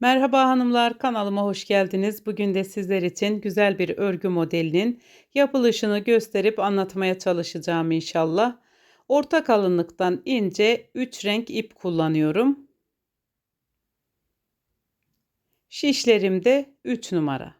Merhaba hanımlar, kanalıma hoş geldiniz. Bugün de sizler için güzel bir örgü modelinin yapılışını gösterip anlatmaya çalışacağım inşallah. Orta kalınlıktan ince 3 renk ip kullanıyorum. Şişlerim de 3 numara.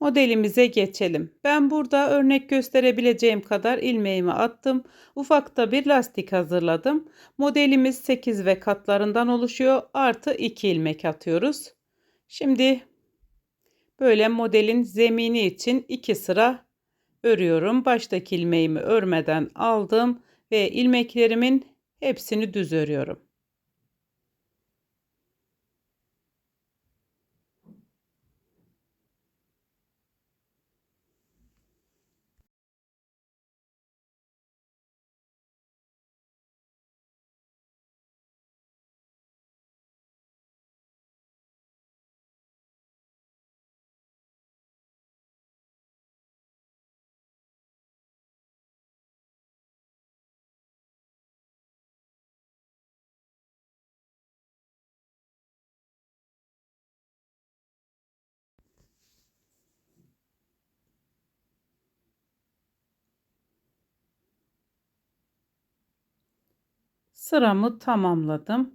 Modelimize geçelim. Ben burada örnek gösterebileceğim kadar ilmeğimi attım. Ufakta bir lastik hazırladım. Modelimiz 8 ve katlarından oluşuyor. Artı 2 ilmek atıyoruz. Şimdi böyle modelin zemini için 2 sıra örüyorum. Baştaki ilmeğimi örmeden aldım ve ilmeklerimin hepsini düz örüyorum. Sıramı tamamladım.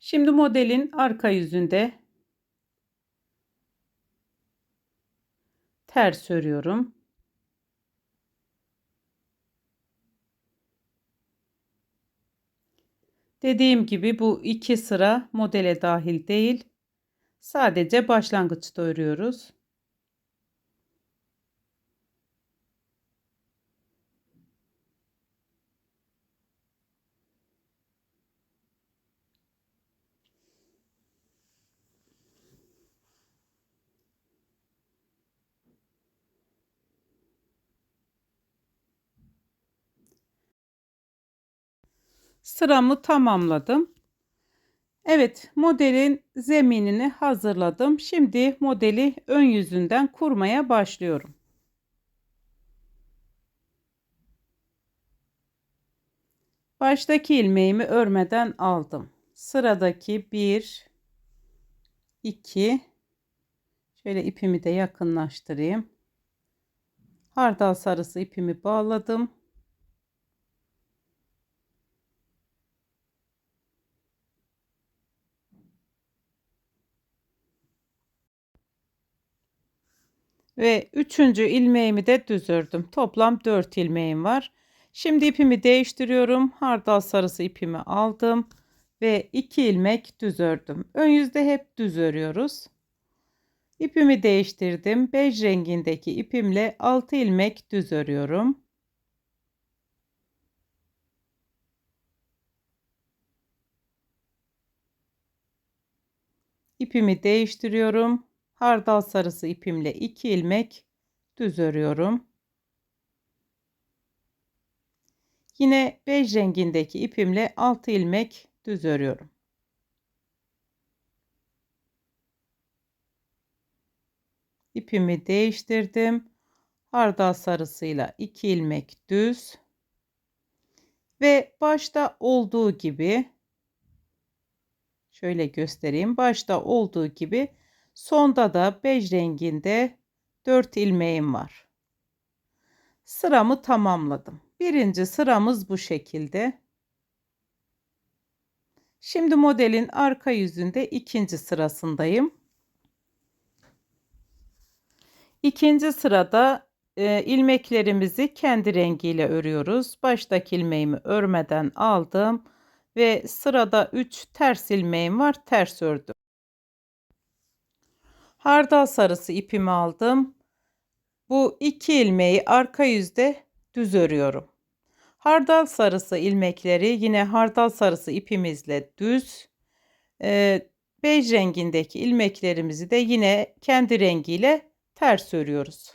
Şimdi modelin arka yüzünde ters örüyorum. Dediğim gibi bu iki sıra modele dahil değil. Sadece başlangıçta örüyoruz. Sıramı tamamladım. Evet modelin zeminini hazırladım. Şimdi modeli ön yüzünden kurmaya başlıyorum. Baştaki ilmeğimi örmeden aldım. Sıradaki 1 2 şöyle ipimi de yakınlaştırayım. Hardal sarısı ipimi bağladım. Ve üçüncü ilmeğimi de düz ördüm. Toplam 4 ilmeğim var. Şimdi ipimi değiştiriyorum. Hardal sarısı ipimi aldım. Ve 2 ilmek düz ördüm. Ön yüzde hep düz örüyoruz. İpimi değiştirdim. Bej rengindeki ipimle 6 ilmek düz örüyorum. İpimi değiştiriyorum hardal sarısı ipimle 2 ilmek düz örüyorum. Yine bej rengindeki ipimle 6 ilmek düz örüyorum. İpimi değiştirdim. Hardal sarısıyla 2 ilmek düz ve başta olduğu gibi şöyle göstereyim. Başta olduğu gibi Sonda da bej renginde 4 ilmeğim var. Sıramı tamamladım. Birinci sıramız bu şekilde. Şimdi modelin arka yüzünde ikinci sırasındayım. İkinci sırada e, ilmeklerimizi kendi rengiyle örüyoruz. Baştaki ilmeğimi örmeden aldım ve sırada 3 ters ilmeğim var. Ters ördüm. Hardal sarısı ipimi aldım. Bu iki ilmeği arka yüzde düz örüyorum. Hardal sarısı ilmekleri yine hardal sarısı ipimizle düz. E, bej rengindeki ilmeklerimizi de yine kendi rengiyle ters örüyoruz.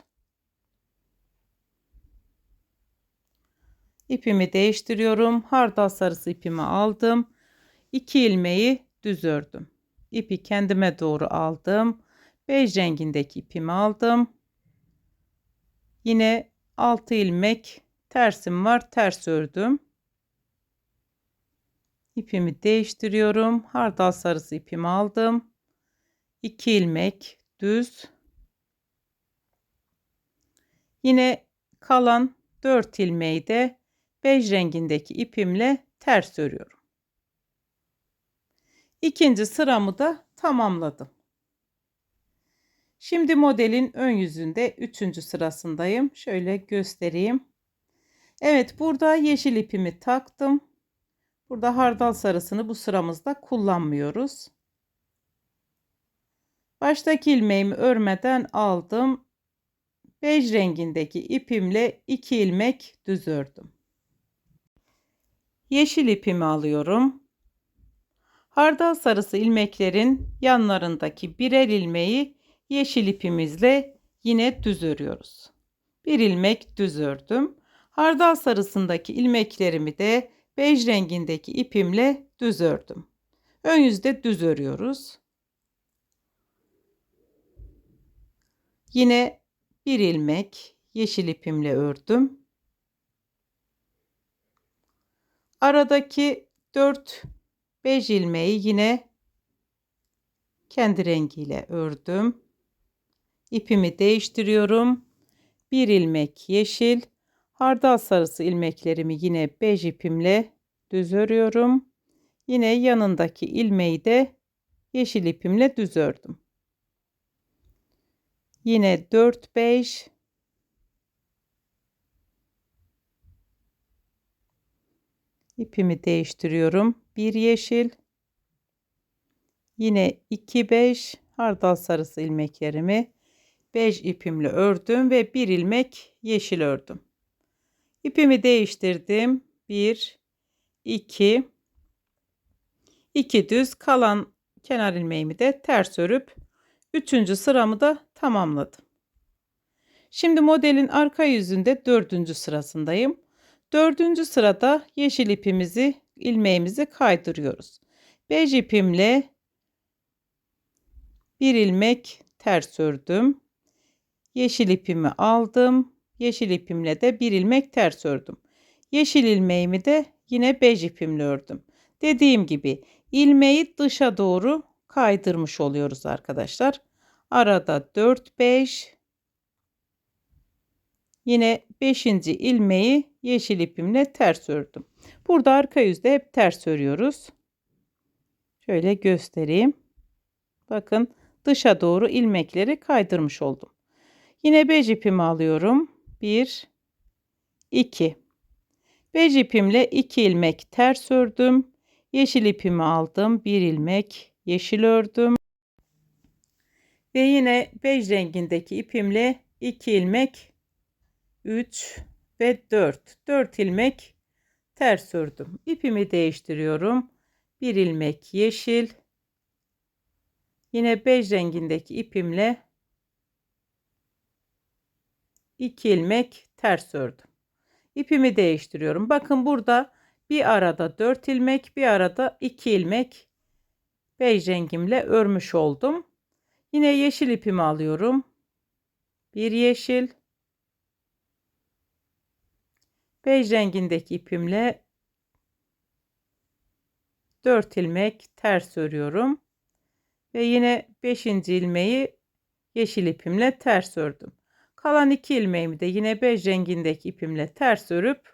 İpimi değiştiriyorum. Hardal sarısı ipimi aldım. 2 ilmeği düz ördüm. İpi kendime doğru aldım. Bej rengindeki ipimi aldım. Yine 6 ilmek tersim var. Ters ördüm. İpimi değiştiriyorum. Hardal sarısı ipimi aldım. 2 ilmek düz. Yine kalan 4 ilmeği de bej rengindeki ipimle ters örüyorum. İkinci sıramı da tamamladım. Şimdi modelin ön yüzünde üçüncü sırasındayım. Şöyle göstereyim. Evet burada yeşil ipimi taktım. Burada hardal sarısını bu sıramızda kullanmıyoruz. Baştaki ilmeğimi örmeden aldım. Bej rengindeki ipimle 2 ilmek düz ördüm. Yeşil ipimi alıyorum. Hardal sarısı ilmeklerin yanlarındaki birer ilmeği yeşil ipimizle yine düz örüyoruz. Bir ilmek düz ördüm. Hardal sarısındaki ilmeklerimi de bej rengindeki ipimle düz ördüm. Ön yüzde düz örüyoruz. Yine bir ilmek yeşil ipimle ördüm. Aradaki 4 bej ilmeği yine kendi rengiyle ördüm. İpimi değiştiriyorum. Bir ilmek yeşil, hardal sarısı ilmeklerimi yine bej ipimle düz örüyorum. Yine yanındaki ilmeği de yeşil ipimle düz ördüm. Yine 4 5 ipimi değiştiriyorum. Bir yeşil yine 2 5 hardal sarısı ilmeklerimi bej ipimle ördüm ve bir ilmek yeşil ördüm. İpimi değiştirdim. 1 2 2 düz kalan kenar ilmeğimi de ters örüp 3. sıramı da tamamladım. Şimdi modelin arka yüzünde 4. sırasındayım. 4. sırada yeşil ipimizi ilmeğimizi kaydırıyoruz. Bej ipimle bir ilmek ters ördüm. Yeşil ipimi aldım. Yeşil ipimle de bir ilmek ters ördüm. Yeşil ilmeğimi de yine bej ipimle ördüm. Dediğim gibi ilmeği dışa doğru kaydırmış oluyoruz arkadaşlar. Arada 4 5 Yine 5. ilmeği yeşil ipimle ters ördüm. Burada arka yüzde hep ters örüyoruz. Şöyle göstereyim. Bakın dışa doğru ilmekleri kaydırmış oldum. Yine bej ipimi alıyorum. 1 2 Bej ipimle 2 ilmek ters ördüm. Yeşil ipimi aldım. 1 ilmek yeşil ördüm. Ve yine bej rengindeki ipimle 2 ilmek 3 ve 4. 4 ilmek ters ördüm. İpimi değiştiriyorum. 1 ilmek yeşil. Yine bej rengindeki ipimle 2 ilmek ters ördüm. İpimi değiştiriyorum. Bakın burada bir arada 4 ilmek, bir arada 2 ilmek bej rengimle örmüş oldum. Yine yeşil ipimi alıyorum. Bir yeşil. Bej rengindeki ipimle 4 ilmek ters örüyorum. Ve yine 5. ilmeği yeşil ipimle ters ördüm. Kalan 2 ilmeğimi de yine bej rengindeki ipimle ters örüp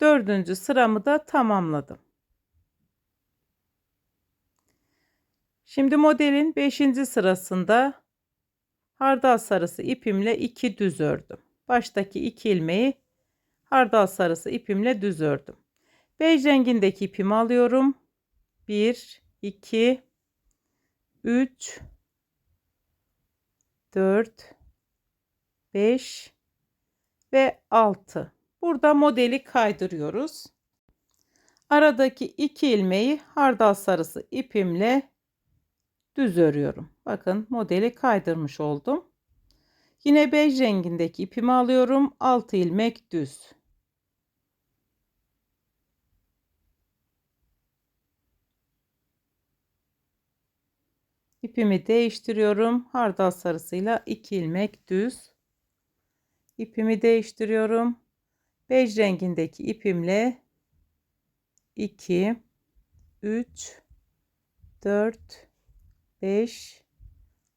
dördüncü sıramı da tamamladım. Şimdi modelin 5. sırasında hardal sarısı ipimle 2 düz ördüm. Baştaki 2 ilmeği hardal sarısı ipimle düz ördüm. Bej rengindeki ipimi alıyorum. 1 2 3 4 5 ve 6. Burada modeli kaydırıyoruz. Aradaki iki ilmeği hardal sarısı ipimle düz örüyorum. Bakın modeli kaydırmış oldum. Yine bej rengindeki ipimi alıyorum. 6 ilmek düz. İpimi değiştiriyorum. Hardal sarısıyla 2 ilmek düz. İpimi değiştiriyorum. Bej rengindeki ipimle 2 3 4 5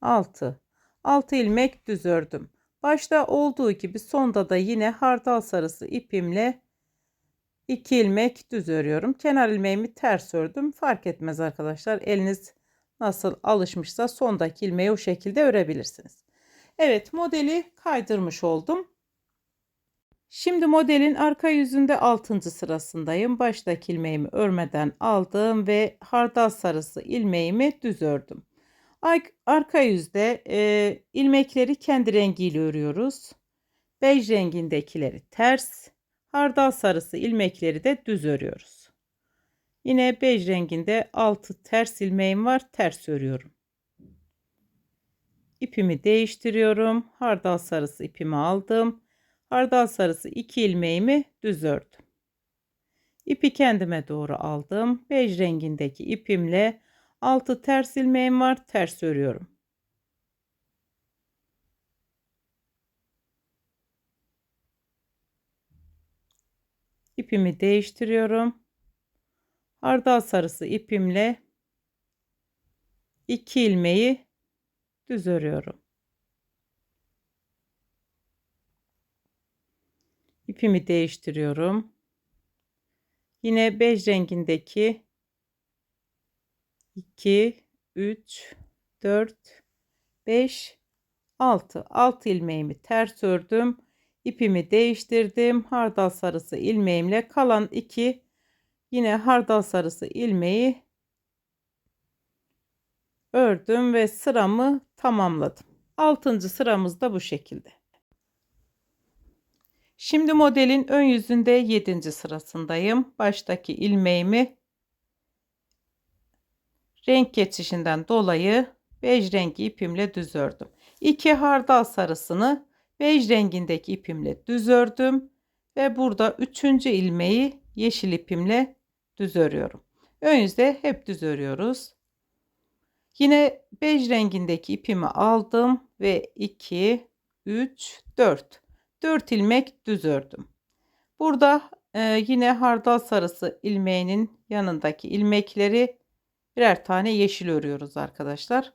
6 6 ilmek düz ördüm. Başta olduğu gibi sonda da yine hardal sarısı ipimle 2 ilmek düz örüyorum. Kenar ilmeğimi ters ördüm. Fark etmez arkadaşlar. Eliniz nasıl alışmışsa sondaki ilmeği o şekilde örebilirsiniz. Evet modeli kaydırmış oldum. Şimdi modelin arka yüzünde 6. sırasındayım. Baştaki ilmeğimi örmeden aldım ve hardal sarısı ilmeğimi düz ördüm. Arka yüzde e, ilmekleri kendi rengiyle örüyoruz. Bej rengindekileri ters, hardal sarısı ilmekleri de düz örüyoruz. Yine bej renginde altı ters ilmeğim var, ters örüyorum. İpimi değiştiriyorum. Hardal sarısı ipimi aldım. Hardal sarısı iki ilmeğimi düz ördüm. İpi kendime doğru aldım. Bej rengindeki ipimle altı ters ilmeğim var. Ters örüyorum. İpimi değiştiriyorum. Hardal sarısı ipimle iki ilmeği düz örüyorum. İpimi değiştiriyorum. Yine bej rengindeki 2 3 4 5 6 6 ilmeğimi ters ördüm. İpimi değiştirdim. Hardal sarısı ilmeğimle kalan 2 yine hardal sarısı ilmeği ördüm ve sıramı tamamladım. 6. sıramız da bu şekilde. Şimdi modelin ön yüzünde 7. sırasındayım. Baştaki ilmeğimi renk geçişinden dolayı bej rengi ipimle düz ördüm. 2 hardal sarısını bej rengindeki ipimle düz ördüm ve burada 3. ilmeği yeşil ipimle düz örüyorum. Ön yüzde hep düz örüyoruz. Yine bej rengindeki ipimi aldım ve 2 3 4 4 ilmek düz ördüm. Burada e, yine hardal sarısı ilmeğinin yanındaki ilmekleri birer tane yeşil örüyoruz arkadaşlar.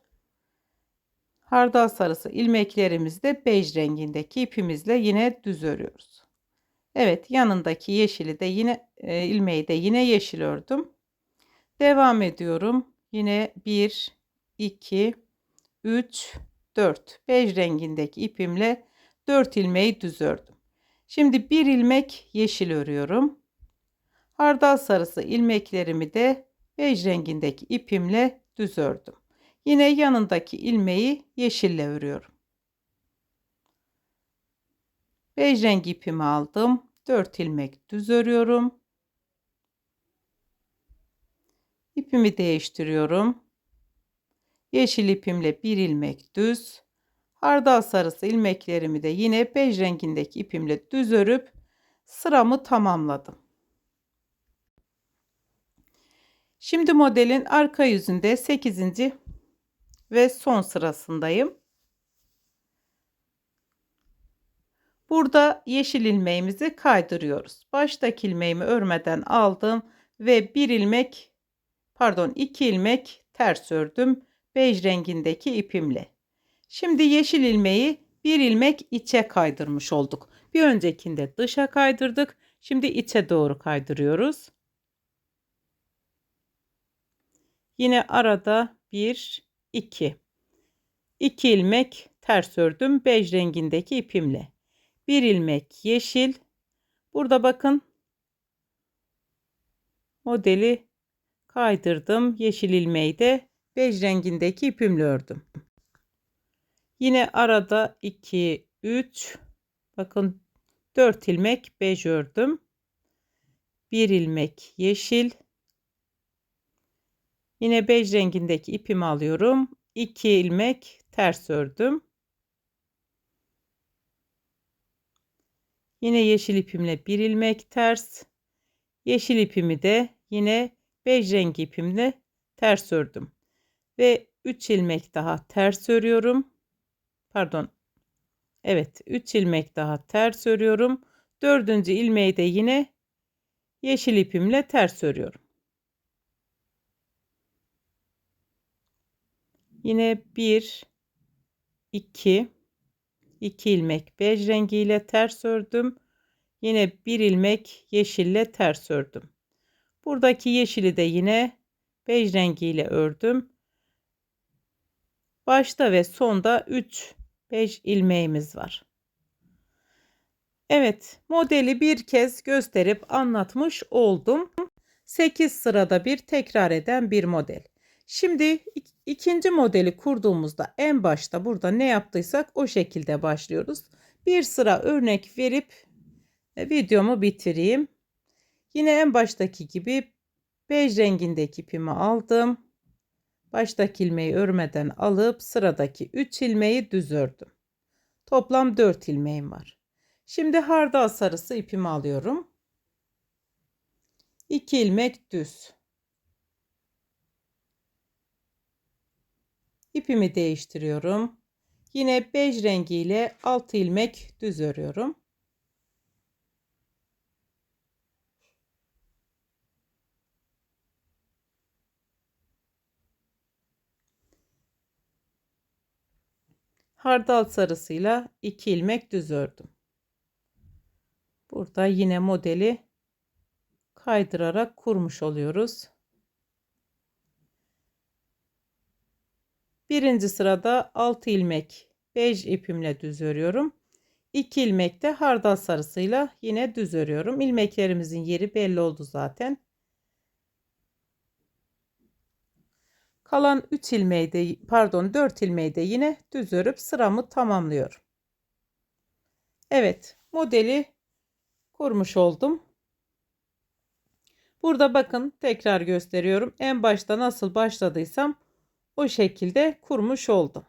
Hardal sarısı ilmeklerimizi de bej rengindeki ipimizle yine düz örüyoruz. Evet yanındaki yeşili de yine e, ilmeği de yine yeşil ördüm. Devam ediyorum. Yine 1 2 3 4 bej rengindeki ipimle 4 ilmeği düz ördüm. Şimdi bir ilmek yeşil örüyorum. Hardal sarısı ilmeklerimi de bej rengindeki ipimle düz ördüm. Yine yanındaki ilmeği yeşille örüyorum. Bej rengi ipimi aldım. 4 ilmek düz örüyorum. İpimi değiştiriyorum. Yeşil ipimle bir ilmek düz. Hardal sarısı ilmeklerimi de yine bej rengindeki ipimle düz örüp sıramı tamamladım. Şimdi modelin arka yüzünde 8. ve son sırasındayım. Burada yeşil ilmeğimizi kaydırıyoruz. Baştaki ilmeğimi örmeden aldım ve bir ilmek pardon iki ilmek ters ördüm bej rengindeki ipimle. Şimdi yeşil ilmeği bir ilmek içe kaydırmış olduk. Bir öncekinde dışa kaydırdık. Şimdi içe doğru kaydırıyoruz. Yine arada 1 2 2 ilmek ters ördüm bej rengindeki ipimle. Bir ilmek yeşil. Burada bakın modeli kaydırdım. Yeşil ilmeği de bej rengindeki ipimle ördüm. Yine arada 2 3 bakın 4 ilmek bej ördüm. 1 ilmek yeşil. Yine bej rengindeki ipimi alıyorum. 2 ilmek ters ördüm. Yine yeşil ipimle bir ilmek ters. Yeşil ipimi de yine bej rengi ipimle ters ördüm. Ve 3 ilmek daha ters örüyorum pardon Evet 3 ilmek daha ters örüyorum. Dördüncü ilmeği de yine yeşil ipimle ters örüyorum. Yine 1 2 2 ilmek bej rengiyle ters ördüm. Yine bir ilmek yeşille ters ördüm. Buradaki yeşili de yine bej rengiyle ördüm. Başta ve sonda 3 bej ilmeğimiz var. Evet, modeli bir kez gösterip anlatmış oldum. 8 sırada bir tekrar eden bir model. Şimdi ikinci modeli kurduğumuzda en başta burada ne yaptıysak o şekilde başlıyoruz. Bir sıra örnek verip e, videomu bitireyim. Yine en baştaki gibi bej rengindeki ipimi aldım. Baştaki ilmeği örmeden alıp sıradaki 3 ilmeği düz ördüm. Toplam 4 ilmeğim var. Şimdi hardal sarısı ipimi alıyorum. 2 ilmek düz. İpimi değiştiriyorum. Yine bej rengiyle 6 ilmek düz örüyorum. Hardal sarısıyla 2 ilmek düz ördüm. Burada yine modeli kaydırarak kurmuş oluyoruz. Birinci sırada 6 ilmek bej ipimle düz örüyorum. 2 ilmek de hardal sarısıyla yine düz örüyorum. İlmeklerimizin yeri belli oldu zaten. Kalan 3 ilmeği de pardon 4 ilmeği de yine düz örüp sıramı tamamlıyorum. Evet modeli kurmuş oldum. Burada bakın tekrar gösteriyorum. En başta nasıl başladıysam o şekilde kurmuş oldum.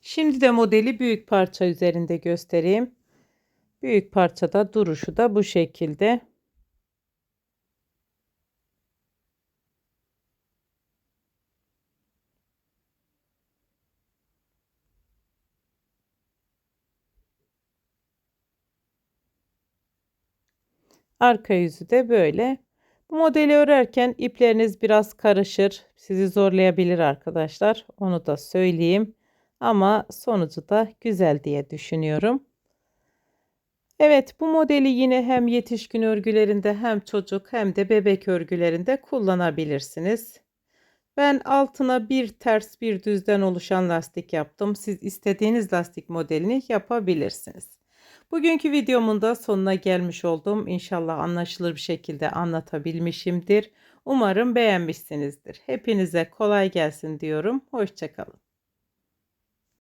Şimdi de modeli büyük parça üzerinde göstereyim. Büyük parçada duruşu da bu şekilde. Arka yüzü de böyle. Bu modeli örerken ipleriniz biraz karışır. Sizi zorlayabilir arkadaşlar. Onu da söyleyeyim. Ama sonucu da güzel diye düşünüyorum. Evet bu modeli yine hem yetişkin örgülerinde hem çocuk hem de bebek örgülerinde kullanabilirsiniz. Ben altına bir ters bir düzden oluşan lastik yaptım. Siz istediğiniz lastik modelini yapabilirsiniz. Bugünkü videomun da sonuna gelmiş oldum. İnşallah anlaşılır bir şekilde anlatabilmişimdir. Umarım beğenmişsinizdir. Hepinize kolay gelsin diyorum. Hoşçakalın.